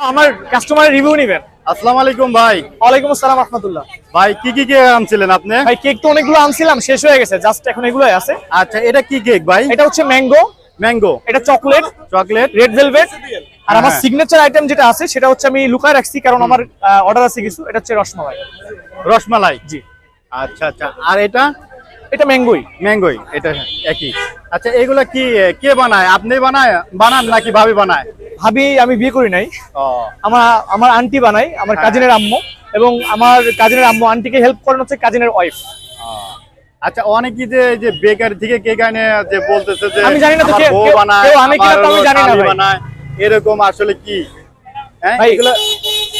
আমার কাস্টমারের রিভিউ নেবেন। আসসালামু আলাইকুম ভাই। ওয়ালাইকুম আসসালাম রহমতুল্লাহ। ভাই কি কি কেক আনছিলেন আপনি? ভাই কেক তো অনেকগুলো আনছিলাম শেষ হয়ে গেছে জাস্ট এখন এগুলোই আছে। আচ্ছা এটা কি কেক ভাই? এটা হচ্ছে ম্যাঙ্গো। ম্যাঙ্গো। এটা চকলেট চকলেট। Red velvet. আর আমার হ্যাঁ। সিগনেচার আইটেম যেটা আছে সেটা হচ্ছে আমি লুকায় রাখছি কারণ আমার অর্ডার আছে কিছু। এটা হচ্ছে রসমালাই। রসমালাই? জি। আচ্ছা আচ্ছা। আর এটা? এটা ম্যাঙ্গোই। ম্যাঙ্গোই এটা একই। আচ্ছা এগুলা কি কে বানায়? আপনি বানায় বানান নাকি ভাবি বানায়? ভাবি আমি বিয়ে করি নাই। আমার আমার আন্টি বানাই আমার হ্যাঁ। কাজিনের আম্মু এবং আমার কাজিনের আম্মু আন্টিকে হেল্প করেন হচ্ছে কাজিনের ওয়াইফ আচ্ছা অনেকেই যে যে বেকারি থেকে কেক আনে যে বলতেছে যে আমি জানি না তো কেউ- আনে কিনা তো আমি জানি না ভাই। এরকম আসলে কি? হ্যাঁ? ভাই এগুলা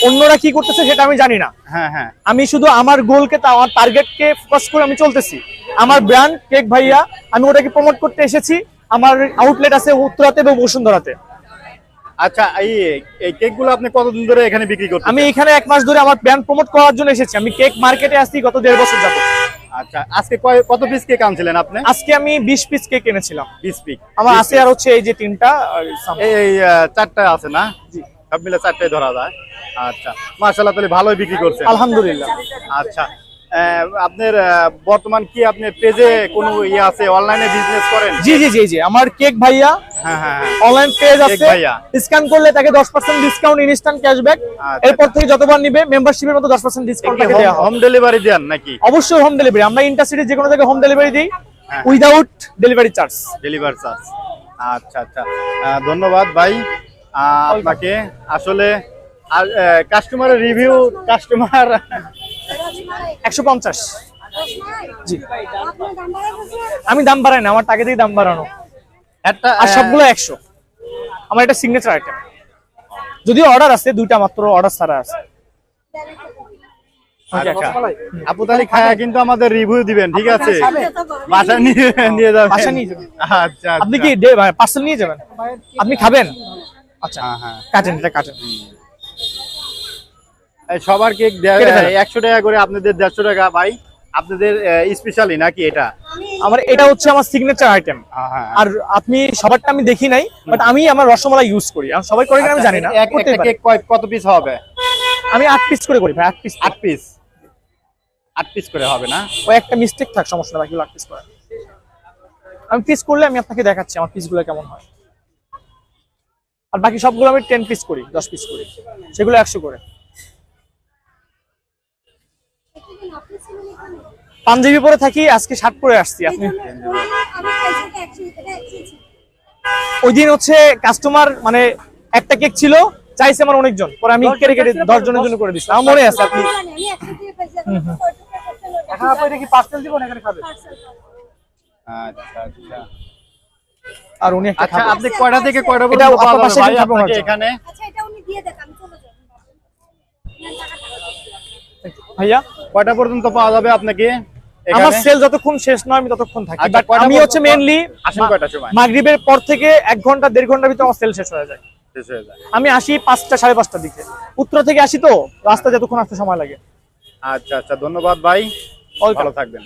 অন্যরা কি করতেছে সেটা আমি জানি না। হ্যাঁ হ্যাঁ। আমি শুধু আমার গোলকে আমার টার্গেটকে ফোকাস করে আমি চলতেছি। আমার ব্র্যান্ড কেক ভাইয়া আমি ওটাকে প্রমোট করতে এসেছি। আমার আউটলেট আছে উত্তরাতে এবং বসুন্ধরাতে। আচ্ছা এই এই কেকগুলো আপনি কতদিন ধরে এখানে বিক্রি করতেন আমি এখানে এক মাস ধরে আমার ব্র্যান্ড প্রমোট করার জন্য এসেছি। আমি কেক মার্কেটে আসছি গত দেড় বছর যাব আচ্ছা আজকে কত পিস কেক আনছিলেন আপনি? আজকে আমি বিশ পিস কেক এনেছিলাম। বিশ পিস আমার আছে আর হচ্ছে এই যে তিনটা এই চারটা আছে না? জি। সব মিলে চারটায় ধরা যায়। আচ্ছা মাশাআল্লাহ তাহলে ভালোই বিক্রি করছেন। আলহামদুলিল্লাহ। আচ্ছা আপনার বর্তমান কি আপনি পেজে কোনো ইয়ে আছে অনলাইনে বিজনেস করেন? জি জি জি জি আমার কেক ভাইয়া হ্যাঁ হ্যাঁ হ্যাঁ। অনলাইন পেজ আছে। ভাইয়া। স্ক্যান করলে তাকে দশ পার্সেন্ট ডিসকাউন্ট ইনস্ট্যান্ট ক্যাশব্যাক। এরপর থেকে যতবার নিবে মেম্বারশিপের মতো দশ পার্সেন্ট ডিসকাউন্ট তাকে দেওয়া হোম ডেলিভারি দেন নাকি? অবশ্যই হোম ডেলিভারি আমরা ইন্টারসিটি যে কোনো জায়গায় হোম ডেলিভারি দিই হ্যাঁ। Without delivery charge deliver charge আচ্ছা আচ্ছা। ধন্যবাদ ভাই। আপনাকে আসলে কাস্টমারের রিভিউ কাস্টমার একশো পঞ্চাশ। জি। আমি দাম বাড়াই না আমার টাকা দিয়ে দাম বাড়ানো। একটা আর সবগুলো একশো। আমার এটা সিগনেচার আইটেম যদিও অর্ডার আছে দুইটা মাত্র অর্ডার ছাড়া আছে। আচ্ছা, আচ্ছা। আপু তাহলে খায়া কিন্তু আমাদের রিভিউ দিবেন ঠিক আছে? বাসা নিয়ে নিয়ে যাবেন। বাসায় নিয়ে যাবেন। আচ্ছা আপনি আচ্ছা। কি পার্সেল নিয়ে যাবেন? আপনি খাবেন? আচ্ছা হ্যাঁ, হ্যাঁ। কাটেন এটা কাটেন। সবার কেক একশো টাকা করে আপনাদের দেড়শো টাকা। ভাই আপনাদের স্পেশালি নাকি এটা? আমার এটা হচ্ছে আমার সিগনেচার আইটেম। আর আপনি সবারটা আমি দেখি নাই বাট আমি আমার রসমালাই ইউজ করি। আর সবাই করে আমি জানি না আচ্ছা, করতেই একটা কেক কত পিস হবে? আমি আট পিস করে করি ভাই আট পিস আট পিস আট পিস করে হবে না? ওই একটা মিস্টেক থাক সমস্যা না বাকিগুলো আট পিস করে আমি পিস করলে আমি আপনাকে দেখাচ্ছি আমার পিসগুলো কেমন হয়। আর বাকি সবগুলো আমি টেন পিস করি দশ পিস করি। সেগুলো একশো করে একদিন আপনি ছিলেন এখানে? পাঞ্জাবি পরে থাকি আজকে শার্ট পরে আসছি আপনি। ওই দিন হচ্ছে কাস্টমার মানে একটা কেক ছিল চাইছে আমার অনেকজন। পরে আমি কেটে কেটে দশ জনের জন্য করে দিচ্ছি আমার মনে আছে আপনি। এখন এটা কি পার্সেল দিব না এখানে খাবে? আচ্ছা আচ্ছা। আর উনি একটা আচ্ছা আপনি কয়টা থেকে কয়টা পর্যন্ত। এখানে আচ্ছা, এটা উনি দিয়ে দেন, আমি চলে যাব। নেন টাকাটা। ভাইয়া কয়টা পর্যন্ত পাওয়া যাবে আপনাকে আমার? সেল যতক্ষণ শেষ নয় আমি ততক্ষণ থাকি। আচ্ছা, বাট আমি হচ্ছে মেইনলি মাগরিবের পর থেকে এক ঘণ্টা দেড় ঘণ্টার ভিতরে আমার সেল শেষ হয়ে যায়। শেষ হয়ে যায়। আমি আসি পাঁচটা সাড়ে পাঁচটার দিকে। উত্তর থেকে আসি তো? রাস্তা যতক্ষণ আসতে সময় লাগে। আচ্ছা আচ্ছা ধন্যবাদ ভাই। ভালো থাকবেন।